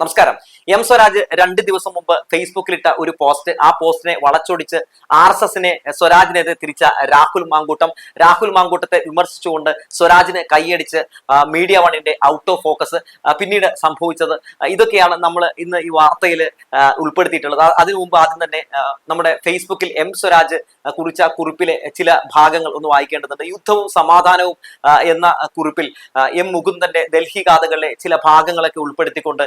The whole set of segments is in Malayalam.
നമസ്കാരം. എം സ്വരാജ് രണ്ട് ദിവസം മുമ്പ് ഫേസ്ബുക്കിലിട്ട ഒരു പോസ്റ്റ്. ആ പോസ്റ്റിനെ വളച്ചൊടിച്ച് ആർ എസ് എസിനെ സ്വരാജിനെതിരെ തിരിച്ച രാഹുൽ മാങ്കൂട്ടം. രാഹുൽ മാങ്കൂട്ടത്തെ വിമർശിച്ചുകൊണ്ട് സ്വരാജിനെ കൈയടിച്ച് മീഡിയ വണ്ണിന്റെ ഔട്ട് ഓഫ് ഫോക്കസ് പിന്നീട് സംഭവിച്ചത്. ഇതൊക്കെയാണ് നമ്മൾ ഇന്ന് ഈ വാർത്തയിൽ ഉൾപ്പെടുത്തിയിട്ടുള്ളത്. അതിനു മുമ്പ് ആദ്യം തന്നെ നമ്മുടെ ഫേസ്ബുക്കിൽ എം സ്വരാജ് കുറിച്ച കുറിപ്പിലെ ചില ഭാഗങ്ങൾ ഒന്ന് വായിക്കേണ്ടതുണ്ട്. യുദ്ധവും സമാധാനവും എന്ന കുറിപ്പിൽ എം മുകുന്ദന്റെ ഡൽഹി ഗാഥകളിലെ ചില ഭാഗങ്ങളൊക്കെ ഉൾപ്പെടുത്തിക്കൊണ്ട്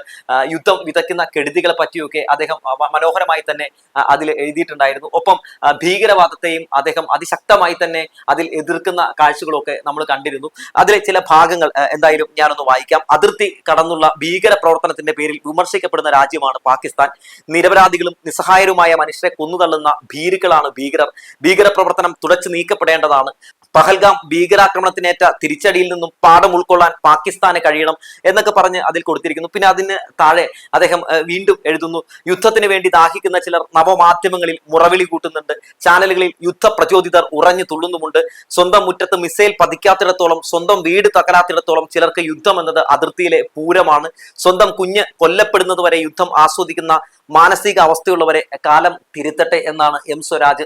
യുദ്ധം വിതയ്ക്കുന്ന കെടുതികളെ പറ്റിയൊക്കെ അദ്ദേഹം മനോഹരമായി തന്നെ അതിൽ എഴുതിയിട്ടുണ്ടായിരുന്നു. ഒപ്പം ഭീകരവാദത്തെയും അദ്ദേഹം അതിശക്തമായി തന്നെ അതിൽ എതിർക്കുന്ന കാഴ്ചകളൊക്കെ നമ്മൾ കണ്ടിരുന്നു. അതിലെ ചില ഭാഗങ്ങൾ എന്തായാലും ഞാനൊന്ന് വായിക്കാം. അതിർത്തി കടന്നുള്ള ഭീകര പ്രവർത്തനത്തിന്റെ പേരിൽ വിമർശിക്കപ്പെടുന്ന രാജ്യമാണ് പാകിസ്ഥാൻ. നിരപരാധികളും നിസ്സഹായരുമായ മനുഷ്യരെ കൊന്നുതള്ളുന്ന ഭീരുക്കളാണ് ഭീകരർ. ഭീകര പ്രവർത്തനം തുടച്ചു നീക്കപ്പെടേണ്ടതാണ്. പഹൽഗാം ഭീകരാക്രമണത്തിനേറ്റ തിരിച്ചടിയിൽ നിന്നും പാഠം ഉൾക്കൊള്ളാൻ പാകിസ്ഥാന് കഴിയണം എന്നൊക്കെ പറഞ്ഞ് അതിൽ കൊടുത്തിരിക്കുന്നു. പിന്നെ അതിന് താഴെ അദ്ദേഹം വീണ്ടും എഴുതുന്നു യുദ്ധത്തിന് വേണ്ടി ദാഹിക്കുന്ന ചിലർ നവമാധ്യമങ്ങളിൽ മുറവിളി കൂട്ടുന്നുണ്ട്. ചാനലുകളിൽ യുദ്ധ പ്രചോദിതർ ഉറഞ്ഞു തുള്ളുന്നുമുണ്ട്. സ്വന്തം മുറ്റത്ത് മിസൈൽ പതിക്കാത്തിടത്തോളം സ്വന്തം വീട് തകരാത്തിടത്തോളം ചിലർക്ക് യുദ്ധം എന്നത് അതിർത്തിയിലെ പൂരമാണ്. സ്വന്തം കുഞ്ഞ് കൊല്ലപ്പെടുന്നത് വരെ യുദ്ധം ആസ്വദിക്കുന്ന മാനസിക അവസ്ഥയുള്ളവരെ കാലം തിരുത്തട്ടെ എന്നാണ് എം സ്വരാജ്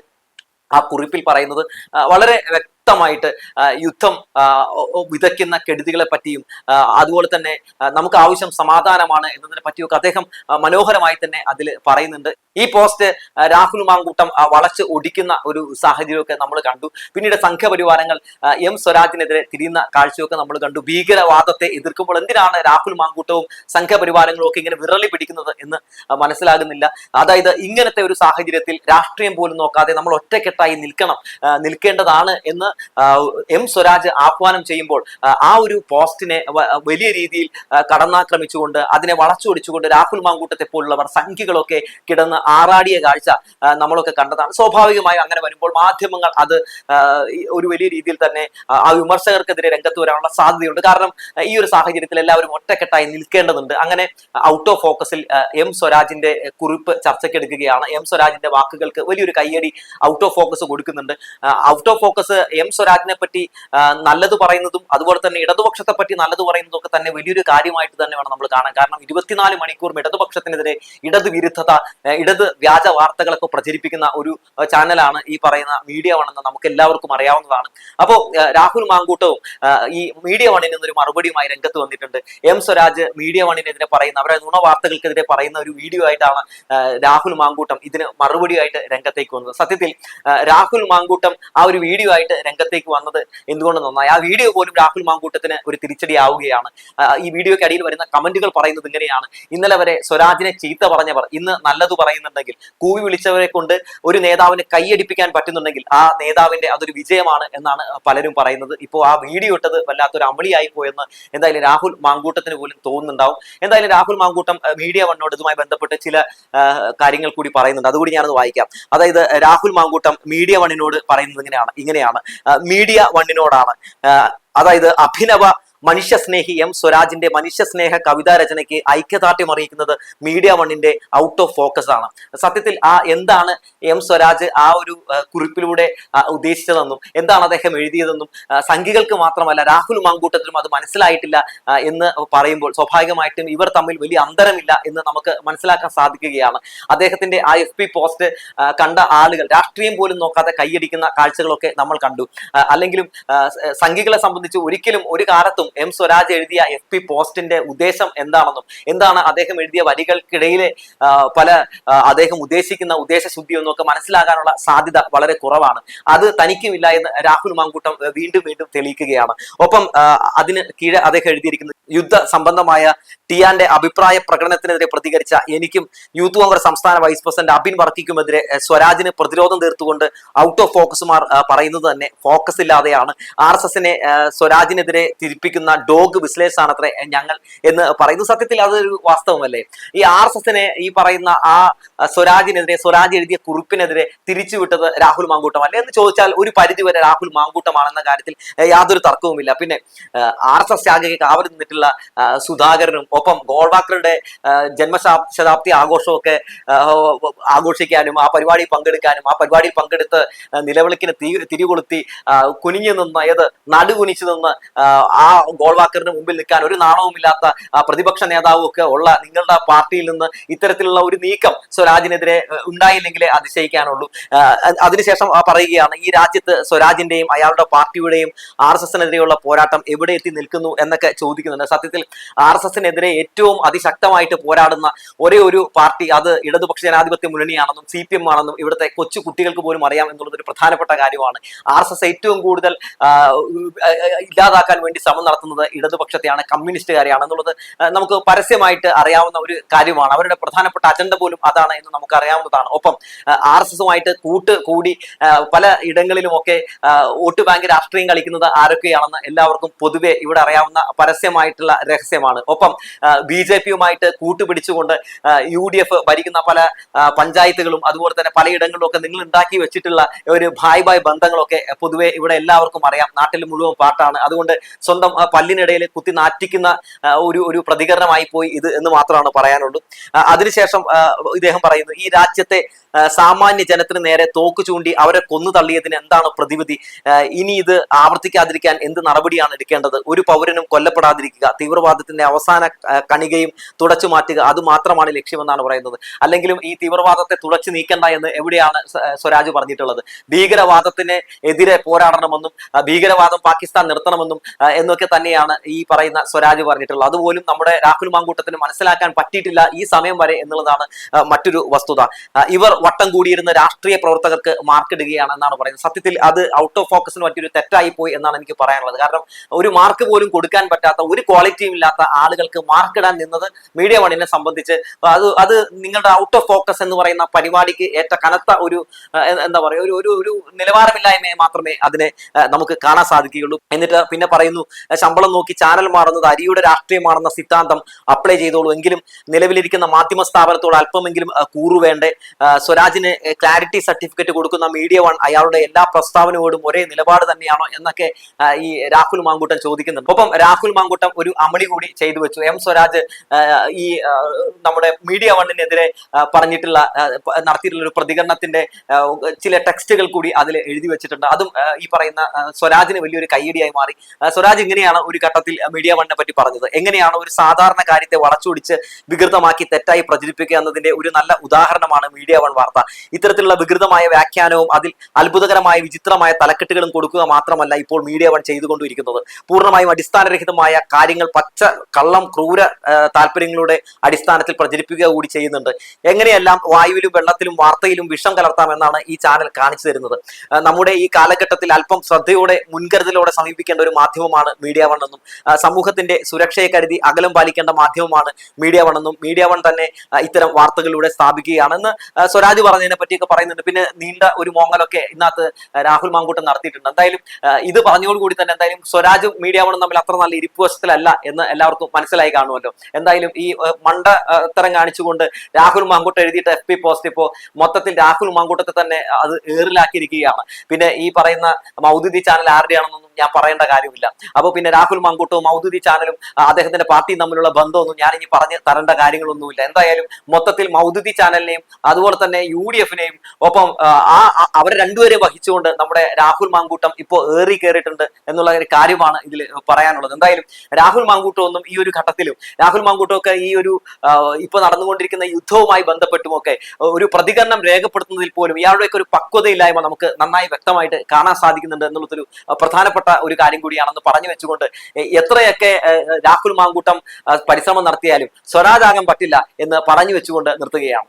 ആ കുറിപ്പിൽ പറയുന്നത്. വളരെ വ്യക്തമായിട്ട് ആ, യുദ്ധം വിതയ്ക്കുന്ന കെടുതികളെ പറ്റിയും അതുപോലെ തന്നെ നമുക്ക് ആവശ്യം സമാധാനമാണ് എന്നതിനെ പറ്റിയൊക്കെ അദ്ദേഹം മനോഹരമായി തന്നെ അതിൽ പറയുന്നുണ്ട്. ഈ പോസ്റ്റ് രാഹുൽ മാങ്കൂട്ടം വളച്ച് ഒടിക്കുന്ന ഒരു സാഹചര്യമൊക്കെ നമ്മൾ കണ്ടു. പിന്നീട് സംഘപരിവാരങ്ങൾ എം സ്വരാജിനെതിരെ തിരിയുന്ന കാഴ്ചയൊക്കെ നമ്മൾ കണ്ടു. ഭീകരവാദത്തെ എതിർക്കുമ്പോൾ എന്തിനാണ് രാഹുൽ മാങ്കൂട്ടവും സംഘപരിവാരങ്ങളും ഒക്കെ ഇങ്ങനെ വിറളി പിടിക്കുന്നത് എന്ന് മനസ്സിലാകുന്നില്ല. അതായത് ഇങ്ങനത്തെ ഒരു സാഹചര്യത്തിൽ രാഷ്ട്രീയം പോലും നോക്കാതെ നമ്മൾ ഒറ്റക്കെട്ടായി നിൽക്കണം നിൽക്കേണ്ടതാണ് എന്ന് എം സ്വരാജ് ആഹ്വാനം ചെയ്യുമ്പോൾ ആ ഒരു പോസ്റ്റിനെ വലിയ രീതിയിൽ കടന്നാക്രമിച്ചുകൊണ്ട് അതിനെ വളച്ചൊടിച്ചുകൊണ്ട് രാഹുൽ മാങ്കൂട്ടത്തെ പോലുള്ളവർ സംഖ്യകളൊക്കെ കിടന്ന് ആറാടിയ കാഴ്ച നമ്മളൊക്കെ കണ്ടതാണ്. സ്വാഭാവികമായും അങ്ങനെ വരുമ്പോൾ മാധ്യമങ്ങൾ അത് ഒരു വലിയ രീതിയിൽ തന്നെ ആ, വിമർശകർക്കെതിരെ രംഗത്ത് വരാനുള്ള സാധ്യതയുണ്ട്. കാരണം ഈ ഒരു സാഹചര്യത്തിൽ എല്ലാവരും ഒറ്റക്കെട്ടായി നിൽക്കേണ്ടതുണ്ട്. അങ്ങനെ ഔട്ട് ഓഫ് ഫോക്കസിൽ എം സ്വരാജിന്റെ കുറിപ്പ് ചർച്ചയ്ക്കെടുക്കുകയാണ് എം സ്വരാജിന്റെ വാക്കുകൾക്ക് വലിയൊരു കയ്യടി ഔട്ട് ഓഫ് ഫോക്കസ് കൊടുക്കുന്നുണ്ട്. ഔട്ട് ഓഫ് ഫോക്കസ് എം സ്വരാജിനെ പറ്റി നല്ലത് പറയുന്നതും അതുപോലെ തന്നെ ഇടതുപക്ഷത്തെ പറ്റി നല്ലത് പറയുന്നതും ഒക്കെ തന്നെ വലിയൊരു കാര്യമായിട്ട് തന്നെ വേണം നമ്മൾ കാണാൻ. കാരണം ഇരുപത്തിനാല് മണിക്കൂറും ഇടതുപക്ഷത്തിനെതിരെ ഇടത് വിരുദ്ധത ആ, ഇടത് വ്യാജ വാർത്തകളൊക്കെ പ്രചരിപ്പിക്കുന്ന ഒരു ചാനലാണ് ഈ പറയുന്ന മീഡിയ വൺ എന്ന് നമുക്ക് എല്ലാവർക്കും അറിയാവുന്നതാണ്. അപ്പോൾ രാഹുൽ മാങ്കൂട്ടവും ഈ മീഡിയ വണിൽ നിന്നൊരു മറുപടിയുമായി രംഗത്ത് വന്നിട്ടുണ്ട്. എം സ്വരാജ് മീഡിയ വണ്ണിനെതിരെ പറയുന്ന അവരുടെ നുണ വാർത്തകൾക്കെതിരെ പറയുന്ന ഒരു വീഡിയോ ആയിട്ടാണ് രാഹുൽ മാങ്കൂട്ടം ഇതിന് മറുപടിയായിട്ട് രംഗത്തേക്ക് വന്നത്. സത്യത്തിൽ രാഹുൽ മാങ്കൂട്ടം ആ ഒരു വീഡിയോ ആയിട്ട് രംഗത്തേക്ക് വന്നത് എന്തുകൊണ്ട് നന്നായി? ആ വീഡിയോ പോലും രാഹുൽ മാങ്കൂട്ടത്തിന് ഒരു തിരിച്ചടിയാവുകയാണ് ഈ വീഡിയോക്ക് അടിയിൽ വരുന്ന കമന്റുകൾ പറയുന്നത് ഇങ്ങനെയാണ്. ഇന്നലെ വരെ സ്വരാജിനെ ചീത്ത പറഞ്ഞവർ ഇന്ന് നല്ലത് പറയുന്നുണ്ടെങ്കിൽ കൂവി വിളിച്ചവരെ കൊണ്ട് ഒരു നേതാവിനെ കൈയടിപ്പിക്കാൻ പറ്റുന്നുണ്ടെങ്കിൽ ആ നേതാവിന്റെ അതൊരു വിജയമാണ് എന്നാണ് പലരും പറയുന്നത്. ഇപ്പോൾ ആ വീഡിയോ ഇട്ടത് വല്ലാത്തൊരു അമളിയായി പോയെന്ന് എന്തായാലും രാഹുൽ മാങ്കൂട്ടത്തിന് പോലും തോന്നുന്നുണ്ടാവും. എന്തായാലും രാഹുൽ മാങ്കൂട്ടം മീഡിയ വണ്ണോട് ഇതുമായി ബന്ധപ്പെട്ട് ചില കാര്യങ്ങൾ കൂടി പറയുന്നുണ്ട്. അതുകൂടി ഞാനത് വായിക്കാം. അതായത് രാഹുൽ മാങ്കൂട്ടം മീഡിയ വണ്ണിനോട് പറയുന്നത് ഇങ്ങനെയാണ് ഇങ്ങനെയാണ്. മീഡിയ വണ്ണിനോടാണ്. അതായത് അഭിനവ മനുഷ്യസ്നേഹി എം സ്വരാജിന്റെ മനുഷ്യസ്നേഹ കവിതാ രചനയ്ക്ക് ഐക്യദാർഢ്യം അറിയിക്കുന്നത് മീഡിയ വണ്ണിന്റെ ഔട്ട് ഓഫ് ഫോക്കസ് ആണ്. സത്യത്തിൽ ആ എന്താണ് എം സ്വരാജ് ആ ഒരു കുറിപ്പിലൂടെ ഉദ്ദേശിച്ചതെന്നും എന്താണ് അദ്ദേഹം എഴുതിയതെന്നും സംഘികൾക്ക് മാത്രമല്ല രാഹുൽ മാങ്കൂട്ടത്തിനും അത് മനസ്സിലായിട്ടില്ല എന്ന് പറയുമ്പോൾ സ്വാഭാവികമായിട്ടും ഇവർ തമ്മിൽ വലിയ അന്തരമില്ല എന്ന് നമുക്ക് മനസ്സിലാക്കാൻ സാധിക്കുകയാണ്. അദ്ദേഹത്തിന്റെ ആ എഫ് പി പോസ്റ്റ് കണ്ട ആളുകൾ രാഷ്ട്രീയം പോലും നോക്കാതെ കൈയടിക്കുന്ന കാഴ്ചകളൊക്കെ നമ്മൾ കണ്ടു. അല്ലെങ്കിലും സംഘികളെ സംബന്ധിച്ച് ഒരിക്കലും ഒരു കാലത്തും എം സ്വരാജ് എഴുതിയ എഫ് പി പോസ്റ്റിന്റെ ഉദ്ദേശം എന്താണെന്നും എന്താണ് അദ്ദേഹം എഴുതിയ വരികൾക്കിടയിലെ പല അദ്ദേഹം ഉദ്ദേശിക്കുന്ന ഉദ്ദേശശുദ്ധി എന്നൊക്കെ മനസ്സിലാകാനുള്ള സാധ്യത വളരെ കുറവാണ്. അത് തനിക്കുമില്ല എന്ന് രാഹുൽ മാങ്കൂട്ടം വീണ്ടും വീണ്ടും തെളിയിക്കുകയാണ്. ഒപ്പം അതിന് കീഴെ അദ്ദേഹം എഴുതിയിരിക്കുന്നത് യുദ്ധ സംബന്ധമായ ടിയാന്റെ അഭിപ്രായ പ്രകടനത്തിനെതിരെ പ്രതികരിച്ച എനിക്കും യൂത്ത് കോൺഗ്രസ് സംസ്ഥാന വൈസ് പ്രസിഡന്റ് അബിൻ വർക്കിക്കുമെതിരെ സ്വരാജിന് പ്രതിരോധം തീർത്തുകൊണ്ട് ഔട്ട് ഓഫ് ഫോക്കസുമാർ പറയുന്നത് തന്നെ ഫോക്കസ് ഇല്ലാതെയാണ്. ആർ എസ് എസിനെ സ്വരാജിനെതിരെ തിരിപ്പിക്കുന്ന ഡോഗ് വിശ്ലേഷാണ് അത്ര ഞങ്ങൾ എന്ന് പറയുന്നു സത്യത്തിൽ അതൊരു വാസ്തവമല്ലേ? ഈ ആർ എസ് എസിനെ ഈ പറയുന്ന ആ ആ, സ്വരാജിനെതിരെ സ്വരാജ് എഴുതിയ കുറിപ്പിനെതിരെ തിരിച്ചുവിട്ടത് രാഹുൽ മാങ്കൂട്ടം അല്ലേ? എന്ന് ചോദിച്ചാൽ ഒരു പരിധിവരെ രാഹുൽ മാങ്കൂട്ടമാണെന്ന കാര്യത്തിൽ യാതൊരു തർക്കവുമില്ല. പിന്നെ ആർ എസ് എസ് ശാഖയ്ക്ക് കാവൽ നിന്നിട്ടുള്ള സുധാകരനും ഒപ്പം ഗോൾവാക്കറുടെ ജന്മശതാബ്ദി ജന്മശാ- ശതാബ്ദി ആഘോഷമൊക്കെ ആഘോഷിക്കാനും ആ പരിപാടിയിൽ പങ്കെടുക്കാനും ആ പരിപാടിയിൽ പങ്കെടുത്ത് നിലവിളിക്കിന് തീ തിരികൊളുത്തി കുനിഞ്ഞു നിന്ന് ഏത് നടുകുനിച്ചു നിന്ന് ആ, ഗോൾവാക്കറിന് മുമ്പിൽ നിൽക്കാൻ ഒരു നാണവുമില്ലാത്ത പ്രതിപക്ഷ നേതാവും ഒക്കെ ഉള്ള നിങ്ങളുടെ പാർട്ടിയിൽ നിന്ന് ഇത്തരത്തിലുള്ള ഒരു നീക്കം സ്വരാജിനെതിരെ ഉണ്ടായില്ലെങ്കിലേ അതിശയിക്കാനുള്ളൂ. അതിനുശേഷം പറയുകയാണ് ഈ രാജ്യത്ത് സ്വരാജിന്റെയും അയാളുടെ പാർട്ടിയുടെയും ആർ എസ് എസിനെതിരെയുള്ള പോരാട്ടം എവിടെ എത്തി നിൽക്കുന്നു എന്നൊക്കെ ചോദിക്കുന്നുണ്ട്. സത്യത്തിൽ ആർ എസ് എസിനെതിരെ ഏറ്റവും അതിശക്തമായിട്ട് പോരാടുന്ന ഒരേ ഒരു പാർട്ടി അത് ഇടതുപക്ഷ ജനാധിപത്യ മുന്നണിയാണെന്നും സി പി എം ആണെന്നും ഇവിടുത്തെ കൊച്ചു കുട്ടികൾക്ക് പോലും അറിയാം എന്നുള്ളത് ഒരു പ്രധാനപ്പെട്ട കാര്യമാണ്. ആർ എസ് എസ് ഏറ്റവും കൂടുതൽ ഇല്ലാതാക്കാൻ വേണ്ടി ശ്രമം നടത്തുന്നത് ഇടതുപക്ഷത്തെയാണ് കമ്മ്യൂണിസ്റ്റുകാരെയാണ് എന്നുള്ളത് നമുക്ക് പരസ്യമായിട്ട് അറിയാവുന്ന ഒരു കാര്യമാണ്. അവരുടെ പ്രധാനപ്പെട്ട അജണ്ട പോലും അതാണ് എന്ന് നമുക്ക് അറിയാവുന്നതാണ്. ഒപ്പം ആർ എസ് എസുമായിട്ട് കൂട്ട് കൂടി പല ഇടങ്ങളിലുമൊക്കെ വോട്ട് ബാങ്ക് രാഷ്ട്രീയം കളിക്കുന്നത് ആരൊക്കെയാണെന്ന് എല്ലാവർക്കും പൊതുവെ ഇവിടെ അറിയാവുന്ന പരസ്യമായിട്ടുള്ള രഹസ്യമാണ്. ഒപ്പം ബി ജെ പിയുമായിട്ട് കൂട്ടുപിടിച്ചുകൊണ്ട് യു ഡി എഫ് ഭരിക്കുന്ന പല പഞ്ചായത്തുകളും അതുപോലെ തന്നെ പലയിടങ്ങളിലും ഒക്കെ നിങ്ങൾ ഉണ്ടാക്കി വെച്ചിട്ടുള്ള ഒരു ഭായ് ഭായ് ബന്ധങ്ങളൊക്കെ പൊതുവെ ഇവിടെ എല്ലാവർക്കും അറിയാം. നാട്ടിൽ മുഴുവൻ പാട്ടാണ്. അതുകൊണ്ട് സ്വന്തം പല്ലിനിടയിൽ കുത്തി നാറ്റിക്കുന്ന ഒരു ഒരു പ്രതികരണമായി പോയി ഇത് എന്ന് മാത്രമാണ് പറയാനുള്ളൂ. അതിനുശേഷം ഇദ്ദേഹം പറയുന്നു ഈ രാജ്യത്തെ സാമാന്യ ജനത്തിന് നേരെ തോക്ക് ചൂണ്ടി അവരെ കൊന്നു തള്ളിയതിന് എന്താണ് പ്രതിവിധി? ഇനി ഇത് ആവർത്തിക്കാതിരിക്കാൻ എന്ത് നടപടിയാണ് എടുക്കേണ്ടത്? ഒരു പൗരനും കൊല്ലപ്പെടാതിരിക്കുക. തീവ്രവാദത്തിന്റെ അവസാന കണികയും തുടച്ചു മാറ്റുക അത് മാത്രമാണ് ലക്ഷ്യമെന്നാണ് പറയുന്നത്. അല്ലെങ്കിലും ഈ തീവ്രവാദത്തെ തുടച്ചു നീക്കണ്ട എന്ന് എവിടെയാണ് സ്വരാജ് പറഞ്ഞിട്ടുള്ളത്? ഭീകരവാദത്തിന് എതിരെ പോരാടണമെന്നും ഭീകരവാദം പാകിസ്ഥാൻ നിർത്തണമെന്നും എന്നൊക്കെ തന്നെയാണ് ഈ പറയുന്ന സ്വരാജ് പറഞ്ഞിട്ടുള്ളത്. അതുപോലും നമ്മുടെ രാഹുൽ മാങ്കൂട്ടത്തിന് മനസ്സിലാക്കാൻ പറ്റിയിട്ടില്ല ഈ സമയം വരെ എന്നുള്ളതാണ് മറ്റൊരു വസ്തുത. ഇവർ വട്ടം കൂടിയിരുന്ന രാഷ്ട്രീയ പ്രവർത്തകർക്ക് മാർക്കിടുകയാണ് എന്നാണ് പറയുന്നത്. സത്യത്തിൽ അത് ഔട്ട് ഓഫ് ഫോക്കസിന് പറ്റിയൊരു തെറ്റായി പോയി എന്നാണ് എനിക്ക് പറയാനുള്ളത്. കാരണം ഒരു മാർക്ക് പോലും കൊടുക്കാൻ പറ്റാത്ത ഒരു ക്വാളിറ്റിയും ഇല്ലാത്ത ആളുകൾക്ക് മാർക്ക് ഇടാൻ നിന്നത് മീഡിയ വണ്ണിനെ സംബന്ധിച്ച്. അത് അത് നിങ്ങളുടെ ഔട്ട് ഓഫ് ഫോക്കസ് എന്ന് പറയുന്ന പരിപാടിക്ക് ഏറ്റ കനത്ത ഒരു എന്താ പറയുക ഒരു ഒരു ഒരു നിലവാരമില്ലായ്മയെ മാത്രമേ അതിനെ നമുക്ക് കാണാൻ സാധിക്കുകയുള്ളൂ. എന്നിട്ട് പിന്നെ പറയുന്നു ശമ്പളം നോക്കി ചാനൽ മാറുന്നത് അരിയുടെ രാഷ്ട്രീയമാണെന്ന സിദ്ധാന്തം അപ്ലൈ ചെയ്തോളൂ. എങ്കിലും നിലവിലിരിക്കുന്ന മാധ്യമ സ്ഥാപനത്തോട് അല്പമെങ്കിലും കൂറുവേണ്ടേ സ്വരാജിന് ക്ലാരിറ്റി സർട്ടിഫിക്കറ്റ് കൊടുക്കുന്ന മീഡിയ വൺ അയാളുടെ എല്ലാ പ്രസ്താവനയോടും ഒരേ നിലപാട് തന്നെയാണോ എന്നൊക്കെ ഈ രാഹുൽ മാങ്കൂട്ടം ചോദിക്കുന്നുണ്ട്. ഒപ്പം രാഹുൽ മാങ്കൂട്ടം ഒരു അമളി കൂടി ചെയ്തു വെച്ചു. എം സ്വരാജ് ഈ നമ്മുടെ മീഡിയ വണ്ണിനെതിരെ പറഞ്ഞിട്ടുള്ള നടത്തിയിട്ടുള്ള ഒരു പ്രതികരണത്തിന്റെ ചില ടെക്സ്റ്റുകൾ കൂടി അതിൽ എഴുതി വെച്ചിട്ടുണ്ട്. അതും ഈ പറയുന്ന സ്വരാജിന് വലിയൊരു കയ്യടിയായി മാറി. സ്വരാജ് ഇങ്ങനെയാണ് ഒരു ഘട്ടത്തിൽ മീഡിയ വണ്ണിനെ പറ്റി പറഞ്ഞത്. എങ്ങനെയാണ് ഒരു സാധാരണ കാര്യത്തെ വളച്ചൊടിച്ച് വികൃതമാക്കി തെറ്റായി പ്രചരിപ്പിക്കുക എന്നതിന്റെ ഒരു നല്ല ഉദാഹരണമാണ് മീഡിയ വൺ വാർത്ത. ഇത്തരത്തിലുള്ള വികൃതമായ വ്യാഖ്യാനവും അതിൽ അത്ഭുതകരമായ വിചിത്രമായ തലക്കെട്ടുകളും കൊടുക്കുക മാത്രമല്ല ഇപ്പോൾ മീഡിയ വൺ ചെയ്തുകൊണ്ടിരിക്കുന്നത്. പൂർണമായും അടിസ്ഥാനരഹിതമായ കാര്യങ്ങൾ പച്ച കള്ളം ക്രൂര ആ, താല്പര്യങ്ങളുടെ അടിസ്ഥാനത്തിൽ പ്രചരിപ്പിക്കുക കൂടി ചെയ്യുന്നുണ്ട്. എങ്ങനെയെല്ലാം വായുവിലും വെള്ളത്തിലും വാർത്തയിലും വിഷം കലർത്താമെന്നാണ് ഈ ചാനൽ കാണിച്ചു തരുന്നത്. നമ്മുടെ ഈ കാലഘട്ടത്തിൽ അല്പം ശ്രദ്ധയോടെ മുൻകരുതലോടെ സമീപിക്കേണ്ട ഒരു മാധ്യമമാണ് മീഡിയ വൺ എന്നും സമൂഹത്തിന്റെ സുരക്ഷയെ കരുതി അകലം പാലിക്കേണ്ട മാധ്യമമാണ് മീഡിയ വൺ എന്നും മീഡിയ വൺ തന്നെ ഇത്തരം വാർത്തകളിലൂടെ സ്ഥാപിക്കുകയാണെന്ന് സ്വരാജ് പറഞ്ഞതിനെ പറ്റിയൊക്കെ പറയുന്നുണ്ട്. പിന്നെ നീണ്ട ഒരു മോങ്ങലൊക്കെ ഇന്നത്ത് രാഹുൽ മാങ്കൂട്ടം നടത്തിയിട്ടുണ്ട്. എന്തായാലും ഇത് പറഞ്ഞോടുകൂടി തന്നെ എന്തായാലും സ്വരാജും മീഡിയ വണും തമ്മിൽ അത്ര നല്ല ഇരിപ്പ് വശത്തിലല്ല എന്ന് എല്ലാവർക്കും മനസ്സിലായി കാണുമല്ലോ. എന്തായാലും ഈ മണ്ടത്തരം കാണിച്ചുകൊണ്ട് രാഹുൽ മാങ്കൂട്ട് എഴുതിയിട്ട് എഫ് പി പോസ്റ്റ് ഇപ്പോ മൊത്തത്തിൽ രാഹുൽ മാങ്കൂട്ടത്തെ തന്നെ അത് ഏറിലാക്കിയിരിക്കുകയാണ്. പിന്നെ ഈ പറയുന്ന മൗദുദി ചാനൽ ആരുടെയാണെന്നൊന്നും ഞാൻ പറയേണ്ട കാര്യമില്ല. അപ്പൊ പിന്നെ രാഹുൽ മാങ്കൂട്ടവും മൗദൂദി ചാനലും അദ്ദേഹത്തിന്റെ പാർട്ടിയും തമ്മിലുള്ള ബന്ധമൊന്നും ഞാൻ ഇനി പറഞ്ഞ് തരേണ്ട കാര്യങ്ങളൊന്നുമില്ല. എന്തായാലും മൊത്തത്തിൽ മൗദൂദി ചാനലിനെയും അതുപോലെ തന്നെ യു ഡി എഫിനെയും ഒപ്പം ആ, അവരെ രണ്ടുപേരെ വഹിച്ചുകൊണ്ട് നമ്മുടെ രാഹുൽ മാങ്കൂട്ടം ഇപ്പോൾ ഏറി കയറിയിട്ടുണ്ട് എന്നുള്ള ഒരു കാര്യമാണ് ഇതിൽ പറയാനുള്ളത്. എന്തായാലും രാഹുൽ മാങ്കൂട്ടം ഒന്നും ഈ ഒരു ഘട്ടത്തിലും രാഹുൽ മാങ്കൂട്ടം ഒക്കെ ഈ ഒരു ഇപ്പൊ നടന്നുകൊണ്ടിരിക്കുന്ന യുദ്ധവുമായി ബന്ധപ്പെട്ടുമൊക്കെ ഒരു പ്രതികരണം രേഖപ്പെടുത്തുന്നതിൽ പോലും ഇയാളുടെയൊക്കെ ഒരു പക്വതയില്ലായ്മ നമുക്ക് നന്നായി വ്യക്തമായിട്ട് കാണാൻ സാധിക്കുന്നുണ്ട് എന്നുള്ളതൊരു ആ, പ്രധാനപ്പെട്ട ഒരു കാര്യം കൂടിയാണെന്ന് പറഞ്ഞു വെച്ചുകൊണ്ട് എത്രയൊക്കെ രാഹുൽ മാങ്കൂട്ടം പരിശ്രമം നടത്തിയാലും സ്വരാജാകാൻ പറ്റില്ല എന്ന് പറഞ്ഞു വെച്ചുകൊണ്ട് നിർത്തുകയാണ്.